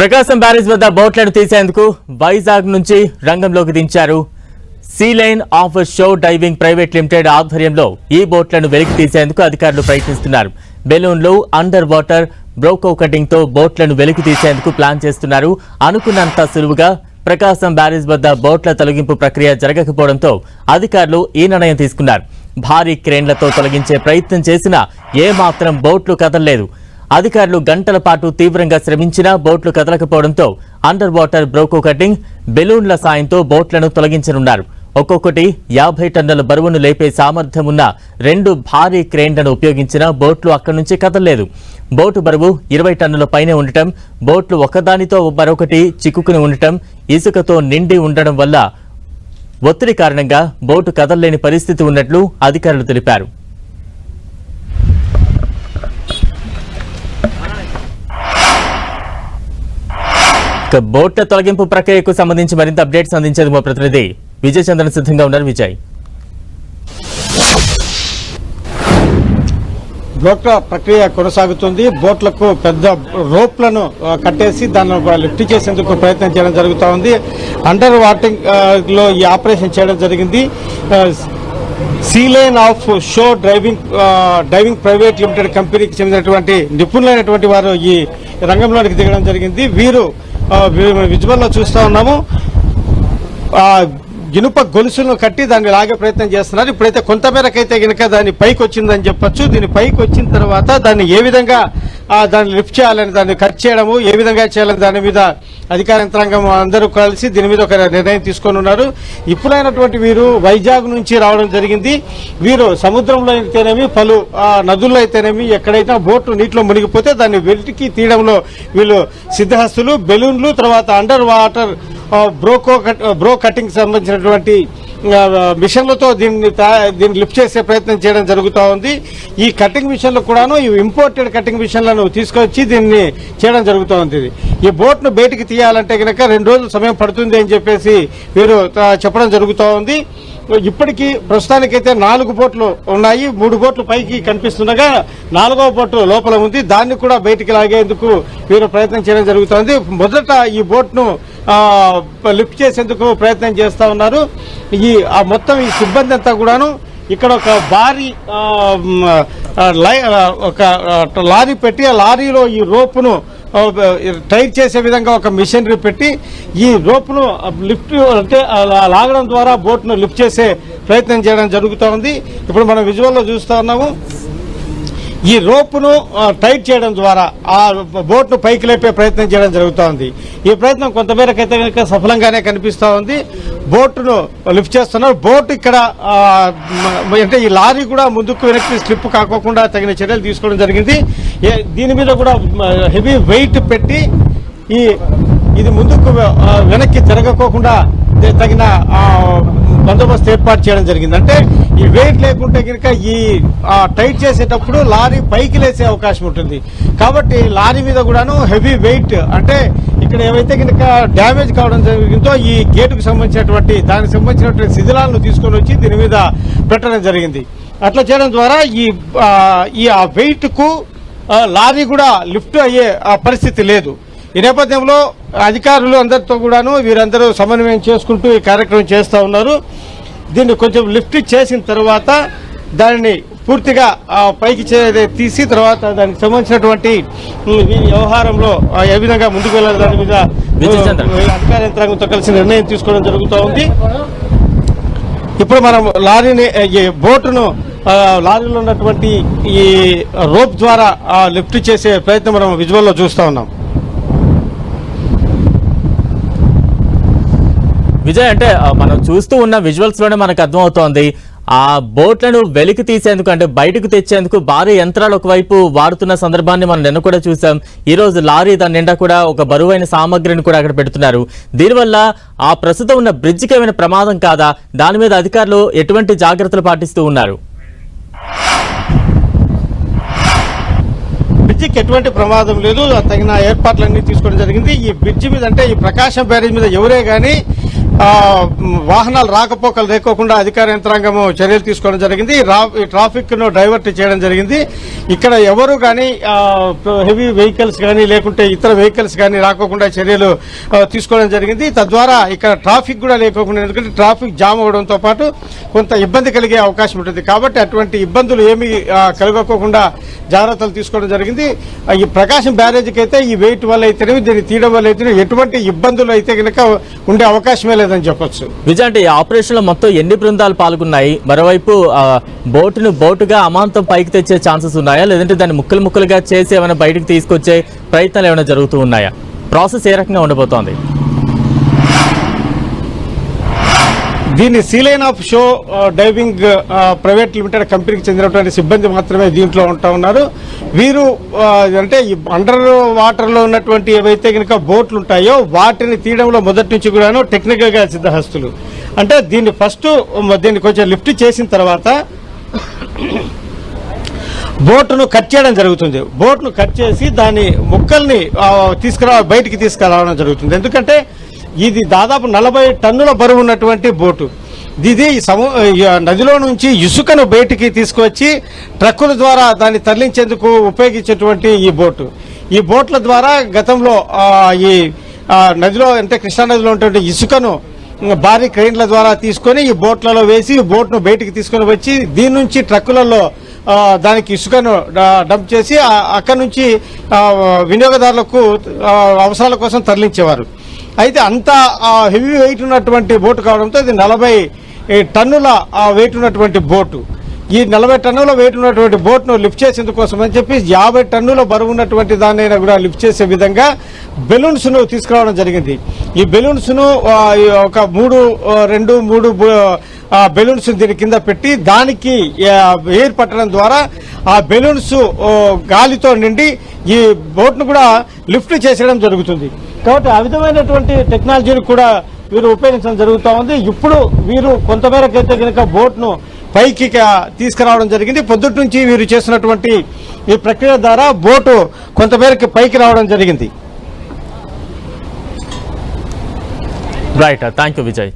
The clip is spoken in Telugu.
ప్రకాశం బ్యారేజ్ వద్ద బోట్లను తీసేందుకు వైజాగ్ నుంచి రంగంలోకి దించారు. Sea line offshore diving private limited ఆధ్వర్యంలో ఈ బోట్లను వెలికి తీసేందుకు అధికారులు ప్రయత్నిస్తున్నారు. బెలూన్లు అండర్ వాటర్ బ్రోకో కటింగ్తో బోట్లను వెలికి తీసేందుకు ప్లాన్ చేస్తున్నారు. అనుకున్నంత సులువుగా ప్రకాశం బ్యారేజ్ వద్ద బోట్ల తొలగింపు ప్రక్రియ జరగకపోవడంతో అధికారులు ఈ నిర్ణయం తీసుకున్నారు. భారీ క్రేన్లతో తొలగించే ప్రయత్నం చేసినా ఏమాత్రం బోట్లు కదలలేదు. అధికారులు గంటల పాటు తీవ్రంగా శ్రమించినా బోట్లు కదలకపోవడంతో అండర్ వాటర్ బ్రోకో కటింగ్ బెలూన్ల సాయంతో బోట్లను తొలగించనున్నారు. ఒక్కొక్కటి యాభై టన్నుల బరువును లేపే సామర్థ్యం ఉన్న రెండు భారీ క్రేన్లను ఉపయోగించిన బోట్లు అక్కడి నుంచి కదలలేదు. బోటు బరువు ఇరవై టన్నుల పైనే ఉండటం బోట్లు ఒకదానితో మరొకటి చిక్కుకుని ఉండటం ఇసుకతో నిండి ఉండడం వల్ల ఒత్తిడి కారణంగా బోటు కదలలేని పరిస్థితి ఉన్నట్లు అధికారులు తెలిపారు. బోట్ల తొలగింపు ప్రక్రియకు సంబంధించి మరింత అప్డేట్స్ అందించేందుకు మా ప్రతినిధి విజయ్ చంద్రన్ సిద్ధంగా ఉన్నారు విజయ్. బోట్ల ప్రక్రియ కొనసాగుతుంది. బోట్లకు పెద్ద రోప్లను కట్టేసి దాన్ని లిఫ్ట్ చేసేందుకు ప్రయత్నం చేయడం జరుగుతూ ఉంది అండర్ వాటింగ్లో ఈ ఆపరేషన్ చేయడం జరిగింది. Sealine offshore driving driving private limited కంపెనీకి చెందినటువంటి నిపుణులైనటువంటి వారు ఈ రంగంలోనికి దిగడం జరిగింది. వీరు విజువల్లో చూస్తూ ఉన్నాము. ఇనుప గొలుసులను కట్టి దాన్ని లాగే ప్రయత్నం చేస్తున్నారు. ఇప్పుడైతే కొంతమేరకైతే గనక దాన్ని పైకి వచ్చిందని చెప్పొచ్చు. దీని పైకి వచ్చిన తర్వాత దాన్ని ఏ విధంగా దాన్ని లిఫ్ట్ చేయాలని దాన్ని కట్ చేయడము ఏ విధంగా చేయాలని దాని మీద అధికార యంత్రాంగం అందరూ కలిసి దీని మీద ఒక నిర్ణయం తీసుకొని ఉన్నారు. ఇప్పుడైనటువంటి వీరు వైజాగ్ నుంచి రావడం జరిగింది. వీరు సముద్రంలో అయితేనేమి పలు నదుల్లో అయితేనేమి ఎక్కడైతే బోటు నీటిలో మునిగిపోతే దాన్ని వెలికి తీయడంలో వీళ్ళు సిద్ధహస్తులు. బెలూన్లు తర్వాత under water broco cut- bro cutting సంబంధించినటువంటి మిషన్లతో దీన్ని దీన్ని లిఫ్ట్ చేసే ప్రయత్నం చేయడం జరుగుతూ ఉంది. ఈ కటింగ్ మిషన్లు కూడాను ఈ ఇంపోర్టెడ్ కటింగ్ మిషన్లను తీసుకొచ్చి దీన్ని చేయడం జరుగుతూ ఉంది. ఈ బోట్ను బయటికి తీయాలంటే కనుక రెండు రోజులు సమయం పడుతుంది అని చెప్పేసి వీరు చెప్పడం జరుగుతూ ఉంది. ఇప్పటికీ ప్రస్తుతానికైతే నాలుగు బోట్లు ఉన్నాయి. మూడు బోట్లు పైకి కనిపిస్తుండగా నాలుగవ బోటు లోపల ఉంది. దాన్ని కూడా బయటికి లాగేందుకు వీరు ప్రయత్నం చేయడం జరుగుతోంది మొదట ఈ బోట్ను లిఫ్ట్ చేసేందుకు ప్రయత్నం చేస్తూ ఉన్నారు. ఈ ఆ మొత్తం ఈ సిబ్బంది అంతా కూడాను ఇక్కడ ఒక భారీ లై- ఒక లారీ పెట్టి ఆ లారీలో ఈ రోపును ఆ, టైట్ చేసే విధంగా ఒక మిషనరీ పెట్టి ఈ రోప్ను లిఫ్ట్ అంటే లాగడం ద్వారా బోట్ను లిఫ్ట్ చేసే ప్రయత్నం చేయడం జరుగుతూ ఉంది. ఇప్పుడు మనం విజువల్లో చూస్తూ ఉన్నాము. ఈ రోపును టైట్ చేయడం ద్వారా ఆ బోట్ను పైకి లేపే ప్రయత్నం చేయడం జరుగుతూ ఉంది ఈ ప్రయత్నం కొంతమేరకైతే కనుక సఫలంగానే కనిపిస్తూ ఉంది. బోటును లిఫ్ట్ చేస్తున్నారు. బోట్ ఇక్కడ అంటే ఈ లారీ కూడా ముందుకు వెనక్కి స్లిప్ కాకోకుండా తగిన చర్యలు తీసుకోవడం జరిగింది. ఏ- దీని మీద కూడా హెవీ వెయిట్ పెట్టి ఈ ఇది ముందుకు వెనక్కి తిరగకోకుండా తగిన బందోబస్తు ఏర్పాటు చేయడం జరిగింది. అంటే ఈ వెయిట్ లేకుంటే కనుక ఈ టైట్ చేసేటప్పుడు లారీ పైకి లేసే అవకాశం ఉంటుంది. కాబట్టి లారీ మీద కూడాను హెవీ వెయిట్ అంటే ఇక్కడ ఏవైతే కనుక డ్యామేజ్ కావడం జరిగిందో ఈ గేటుకు సంబంధించినటువంటి దానికి సంబంధించినటువంటి శిథిలాలను తీసుకొని వచ్చి దీని మీద పెట్టడం జరిగింది. అట్లా చేయడం ద్వారా ఈ ఆ, ఈ ఆ లారీ కూడా లిఫ్ట్ అయ్యే ఆ, పరిస్థితి లేదు. ఈ నేపథ్యంలో అధికారులు అందరితో కూడాను వీరందరూ సమన్వయం చేసుకుంటూ ఈ కార్యక్రమం చేస్తూ ఉన్నారు. దీన్ని కొంచెం లిఫ్ట్ చేసిన తర్వాత దానిని పూర్తిగా పైకి తీసి తర్వాత దానికి సంబంధించినటువంటి వ్యవహారంలో ఏ విధంగా ముందుకు వెళ్ళాలి దాని మీద అధికార యంత్రాంగంతో కలిసి నిర్ణయం తీసుకోవడం జరుగుతూ ఉంది ఇప్పుడు మనం లారీని ఈ బోటును లారీలో ఉన్నటువంటి ఈ రోప్ ద్వారా లిఫ్ట్ చేసే ప్రయత్నం మనం విజువల్లో చూస్తా ఉన్నాం. విజయ్ అంటే మనం చూస్తూ ఉన్న విజువల్స్లోనే మనకు అర్థమవుతోంది. ఆ బోట్లను వెలికి తీసేందుకు అంటే బయటకు తెచ్చేందుకు భారీ యంత్రాలు ఒకవైపు వాడుతున్న సందర్భాన్ని మనం నిన్న కూడా చూసాం. ఈ రోజు లారీ దాని నిండా కూడా ఒక బరువైన సామగ్రిని కూడా అక్కడ పెడుతున్నారు. దీనివల్ల ఆ ప్రస్తుతం ఉన్న బ్రిడ్జికి ఏమైనా ప్రమాదం కాదా? దాని మీద అధికారులు ఎటువంటి జాగ్రత్తలు పాటిస్తూ ఉన్నారు? బ్రిడ్జికి ఎటువంటి ప్రమాదం లేదు. తగిన ఏర్పాట్లన్నీ తీసుకోవడం జరిగింది. ఈ బ్రిడ్జి మీద అంటే ఈ ప్రకాశం బ్యారేజ్ మీద ఎవరే కానీ వాహనాలు రాకపోకలు లేకోకుండా అధికార యంత్రాంగము చర్యలు తీసుకోవడం జరిగింది. రా- ట్రాఫిక్ను డైవర్ట్ చేయడం జరిగింది. ఇక్కడ ఎవరు కానీ హెవీ వెహికల్స్ కానీ లేకుంటే ఇతర వెహికల్స్ కానీ రాకోకుండా చర్యలు తీసుకోవడం జరిగింది. తద్వారా ఇక్కడ ట్రాఫిక్ కూడా లేకోకుండా ఎందుకంటే ట్రాఫిక్ జామ్ అవడంతో పాటు కొంత ఇబ్బంది కలిగే అవకాశం ఉంటుంది. కాబట్టి అటువంటి ఇబ్బందులు ఏమి కలగకోకుండా జాగ్రత్తలు తీసుకోవడం జరిగింది. ఈ ప్రకాశం బ్యారేజ్కి అయితే ఈ వెయిట్ వల్ల అయితేనేమి దీన్ని తీయడం వల్ల అయితే ఎటువంటి ఇబ్బందులు అయితే కనుక ఉండే అవకాశమే లేదని చెప్పొచ్చు. విజయ్ అంటే ఈ ఆపరేషన్లో మొత్తం ఎన్ని బృందాలు పాల్గొన్నాయి? మరోవైపు బోటును బోటుగా అమాంతం పైకి తెచ్చే ఛాన్సెస్ ఉన్నాయా? లేదంటే దాన్ని ముక్కలు ముక్కలుగా చేసి ఏమైనా బయటకు తీసుకొచ్చే ప్రయత్నాలు ఏమైనా జరుగుతూ ఉన్నాయా? ప్రాసెస్ ఏ రకంగా ఉండబోతోంది? దీన్ని sealine offshore diving private limited కంపెనీకి చెందినటువంటి సిబ్బంది మాత్రమే దీంట్లో ఉంటా ఉన్నారు. వీరు అంటే ఈ అండర్ వాటర్లో ఉన్నటువంటి ఏవైతే కనుక బోట్లు ఉంటాయో వాటిని తీయడంలో మొదటి నుంచి కూడాను టెక్నికల్గా సిద్ధహస్తులు. అంటే దీన్ని ఫస్ట్ దీన్ని కొంచెం లిఫ్ట్ చేసిన తర్వాత బోట్ను కట్ చేయడం జరుగుతుంది. బోట్ను కట్ చేసి దాని ముక్కల్ని తీసుకురావ బయటికి తీసుకురావడం జరుగుతుంది. ఎందుకంటే ఇది దాదాపు నలభై టన్నుల బరువు ఉన్నటువంటి బోటు. ఇది సము నదిలో నుంచి ఇసుకను బయటికి తీసుకువచ్చి ట్రక్కుల ద్వారా దాన్ని తరలించేందుకు ఉపయోగించేటువంటి ఈ బోటు. ఈ బోట్ల ద్వారా గతంలో ఈ నదిలో అంటే కృష్ణా నదిలో ఉన్నటువంటి ఇసుకను భారీ క్రెయిన్ల ద్వారా తీసుకొని ఈ బోట్లలో వేసి బోట్ను బయటికి తీసుకొని వచ్చి దీని నుంచి ట్రక్కులలో దానికి ఇసుకను డంప్ చేసి అక్కడ అక్కడి నుంచి వినియోగదారులకు అవసరాల కోసం తరలించేవారు. అయితే అంత హెవీ వెయిట్ ఉన్నటువంటి బోటు కావడంతో ఇది నలభై టన్నుల వెయిట్ ఉన్నటువంటి బోటు. ఈ నలభై టన్నుల వెయిట్ ఉన్నటువంటి బోట్ను లిఫ్ట్ చేసేందుకోసం అని చెప్పి యాభై టన్నుల బరువు ఉన్నటువంటి దాన్నైనా కూడా లిఫ్ట్ చేసే విధంగా బెలూన్స్ను తీసుకురావడం జరిగింది. ఈ బెలూన్స్ను ఒక మూడు రెండు మూడు బెలూన్స్ దీని కింద పెట్టి దానికి ఎయిర్ పట్టడం ద్వారా ఆ బెలూన్స్ గాలితో నిండి ఈ బోట్ను కూడా లిఫ్ట్ చేసేయడం జరుగుతుంది. కాబట్టి ఆ విధమైనటువంటి టెక్నాలజీని కూడా వీరు ఉపయోగించడం జరుగుతూ ఉంది. ఇప్పుడు వీరు కొంతమేరకు అయితే కనుక బోట్ను పైకి తీసుకురావడం జరిగింది. పొద్దుటి నుంచి వీరు చేసినటువంటి ఈ ప్రక్రియ ద్వారా బోటు కొంతమేరకు పైకి రావడం జరిగింది. Right thank you Vijay